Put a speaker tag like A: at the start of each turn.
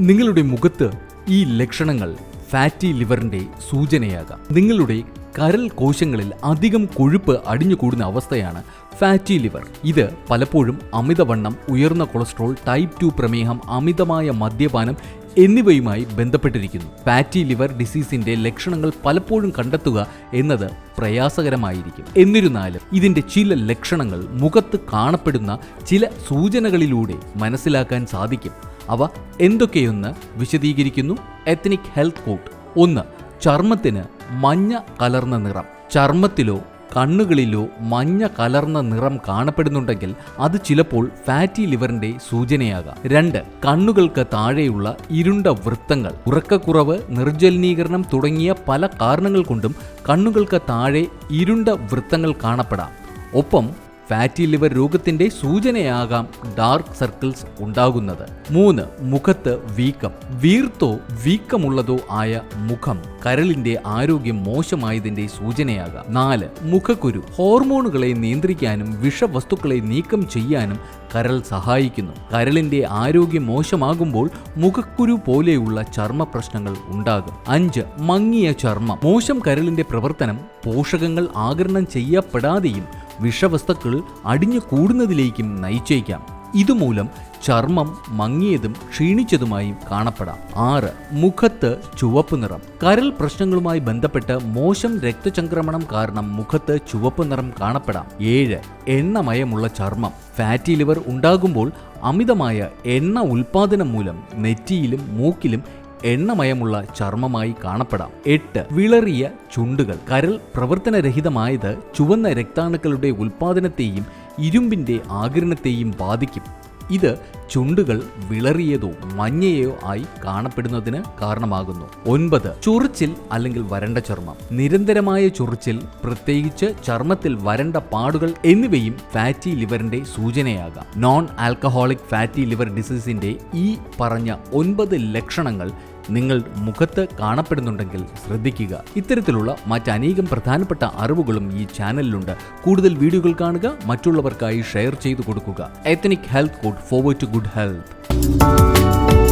A: നിങ്ങളുടെ മുഖത്ത് ഈ ലക്ഷണങ്ങൾ ഫാറ്റി ലിവറിന്റെ സൂചനയാകാം. നിങ്ങളുടെ കരൾ കോശങ്ങളിൽ അധികം കൊഴുപ്പ് അടിഞ്ഞുകൂടുന്ന അവസ്ഥയാണ് ഫാറ്റി ലിവർ ഇത് പലപ്പോഴും അമിതവണ്ണം ഉയർന്ന കൊളസ്ട്രോൾ ടൈപ്പ് ടു പ്രമേഹം അമിതമായ മദ്യപാനം എന്നിവയുമായി ബന്ധപ്പെട്ടിരിക്കുന്നു. ഫാറ്റി ലിവർ ഡിസീസിന്റെ ലക്ഷണങ്ങൾ പലപ്പോഴും കണ്ടെത്തുക എന്നത് പ്രയാസകരമായിരിക്കും. എന്നിരുന്നാലും ഇതിന്റെ ചില ലക്ഷണങ്ങൾ മുഖത്ത് കാണപ്പെടുന്ന ചില സൂചനകളിലൂടെ മനസ്സിലാക്കാൻ സാധിക്കും. അവ എന്തൊക്കെയെന്ന് വിശദീകരിക്കുന്നു എത്നിക് ഹെൽത്ത് കോട്ട് ഒന്ന് ചർമ്മത്തിന് മഞ്ഞ കലർന്ന നിറം. ചർമ്മത്തിലോ കണ്ണുകളിലോ മഞ്ഞ കലർന്ന നിറം കാണപ്പെടുന്നുണ്ടെങ്കിൽ അത് ചിലപ്പോൾ ഫാറ്റി ലിവറിന്റെ സൂചനയാകാം. രണ്ട് കണ്ണുകൾക്ക് താഴെയുള്ള ഇരുണ്ട വൃത്തങ്ങൾ. ഉറക്കക്കുറവ് നിർജലീകരണം തുടങ്ങിയ പല കാരണങ്ങൾ കൊണ്ടും കണ്ണുകൾക്ക് താഴെ ഇരുണ്ട വൃത്തങ്ങൾ കാണപ്പെടാം. ഒപ്പം ഫാറ്റി ലിവർ രോഗത്തിന്റെ സൂചനയാകാം ഡാർക്ക് സർക്കിൾസ് ഉണ്ടാകുന്നത്. മൂന്ന് മുഖത്ത് വീക്കം. വീർത്തോ വീക്കമുള്ളതോ ആയ മുഖം കരളിന്റെ ആരോഗ്യം മോശമായതിന്റെ സൂചനയാകാം. നാല് മുഖക്കുരു. ഹോർമോണുകളെ നിയന്ത്രിക്കാനും വിഷവസ്തുക്കളെ നീക്കം ചെയ്യാനും കരൾ സഹായിക്കുന്നു. കരളിന്റെ ആരോഗ്യം മോശമാകുമ്പോൾ മുഖക്കുരു പോലെയുള്ള ചർമ്മ പ്രശ്നങ്ങൾ ഉണ്ടാകും. അഞ്ച് മങ്ങിയ ചർമ്മം. മോശം കരളിന്റെ പ്രവർത്തനം പോഷകങ്ങൾ ആഗിരണം ചെയ്യപ്പെടാതെയും വിഷവസ്തുക്കൾ അടിഞ്ഞു കൂടുന്നതിലേക്കും നയിച്ചേക്കാം. ഇതുമൂലം ചർമ്മം മങ്ങിയതും ക്ഷീണിച്ചതുമായും കാണപ്പെടാം. ആറ് മുഖത്ത് ചുവപ്പ് നിറം. കരൾ പ്രശ്നങ്ങളുമായി ബന്ധപ്പെട്ട് മോശം രക്തചംക്രമണം കാരണം മുഖത്ത് ചുവപ്പ് നിറം കാണപ്പെടാം. ഏഴ് എണ്ണമയമുള്ള ചർമ്മം. ഫാറ്റി ലിവർ ഉണ്ടാകുമ്പോൾ അമിതമായ എണ്ണ ഉൽപാദനം മൂലം നെറ്റിയിലും മൂക്കിലും എണ്ണമയമുള്ള ചർമ്മമായി കാണപ്പെടാം. എട്ട് വിളറിയ ചുണ്ടുകൾ. കരൾ പ്രവർത്തനരഹിതമായത് ചുവന്ന രക്താണുക്കളുടെ ഉൽപാദനത്തെയും ഇരുമ്പിന്റെ ആകിരണത്തെയും ബാധിക്കും. ഇത് ചുണ്ടുകൾ വിളറിയതോ മഞ്ഞയോ ആയി കാണപ്പെടുന്നതിന് കാരണമാകുന്നു. ഒൻപത് ചൊറിച്ചിൽ അല്ലെങ്കിൽ വരണ്ട ചർമ്മം. നിരന്തരമായ ചൊറിച്ചിൽ പ്രത്യേകിച്ച് ചർമ്മത്തിൽ വരണ്ട പാടുകൾ എന്നിവയും ഫാറ്റി ലിവറിന്റെ സൂചനയാകാം. നോൺ ആൽക്കഹോളിക് ഫാറ്റി ലിവർ ഡിസീസിന്റെ ഈ പറഞ്ഞ ഒൻപത് ലക്ഷണങ്ങൾ നിങ്ങൾ മുഖത്ത് കാണപ്പെടുന്നുണ്ടെങ്കിൽ ശ്രദ്ധിക്കുക. ഇത്തരത്തിലുള്ള മറ്റനേകം പ്രധാനപ്പെട്ട അറിവുകളും ഈ ചാനലിലുണ്ട്. കൂടുതൽ വീഡിയോകൾ കാണുക മറ്റുള്ളവർക്കായി ഷെയർ ചെയ്തു കൊടുക്കുക. Ethnic health code forward to good health